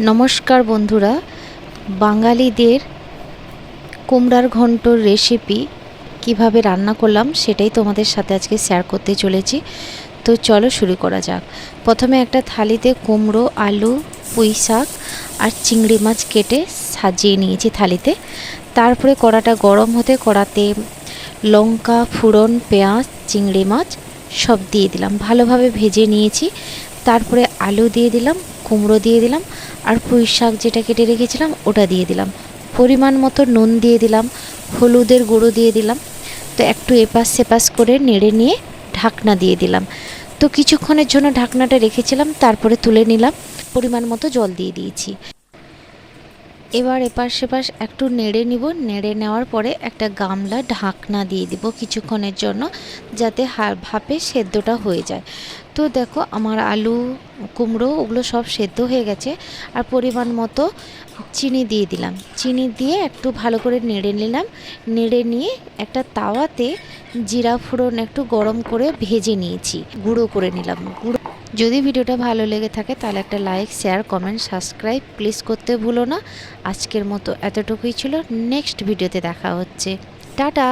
নমস্কার বন্ধুরা, বাঙালিদের কুমড়ার ঘন্টর রেসিপি কীভাবে রান্না করলাম সেটাই তোমাদের সাথে আজকে শেয়ার করতে চলেছি। তো চলো শুরু করা যাক। প্রথমে একটা থালিতে কুমড়ো, আলু, পুঁই শাক আর চিংড়ি মাছ কেটে সাজিয়ে নিয়েছি থালিতে। তারপরে কড়াটা গরম হতে কড়াতে লঙ্কা, ফোড়ন, পেঁয়াজ, চিংড়ি মাছ সব দিয়ে দিলাম। ভালোভাবে ভেজে নিয়েছি। তারপরে আলু দিয়ে দিলাম। কুমড়ো দিয়ে দিলাম আর পুঁই শাক যেটা কেটে রেখেছিলাম ওটা দিয়ে দিলাম। পরিমাণ মতো নুন দিয়ে দিলাম, হলুদের গুঁড়ো দিয়ে দিলাম। তো একটু এপাশ সেপাশ করে নেড়ে নিয়ে ঢাকনা দিয়ে দিলাম। তো কিছুক্ষণের জন্য ঢাকনাটা রেখেছিলাম, তারপরে তুলে নিলাম। পরিমাণ মতো জল দিয়ে দিয়েছি। এবার এপাশ সেপাশ একটু নেড়ে নিব। নেড়ে নেওয়ার পরে একটা গামলা ঢাকনা দিয়ে দিব কিছুক্ষণের জন্য যাতে ভাপে সেদ্ধটা হয়ে যায়। তো দেখো আমার আলু, কুমড়ো ওগুলো সব সেদ্ধ হয়ে গেছে। আর পরিমাণ মতো চিনি দিয়ে দিলাম। চিনি দিয়ে একটু ভালো করে নেড়ে নিলাম। নেড়ে নিয়ে একটা তাওয়াতে জিরা ফোড়ন একটু গরম করে ভেজে নিয়েছি। গুঁড়ো করে নিলাম। গুঁড়ো যদি ভিডিওটা ভালো লেগে থাকে, তাহলে একটা like share comment subscribe please করতে ভুলো না। আজকের মতো এতটুকুই ছিল। নেক্সট ভিডিওতে দেখা হচ্ছে। টাটা!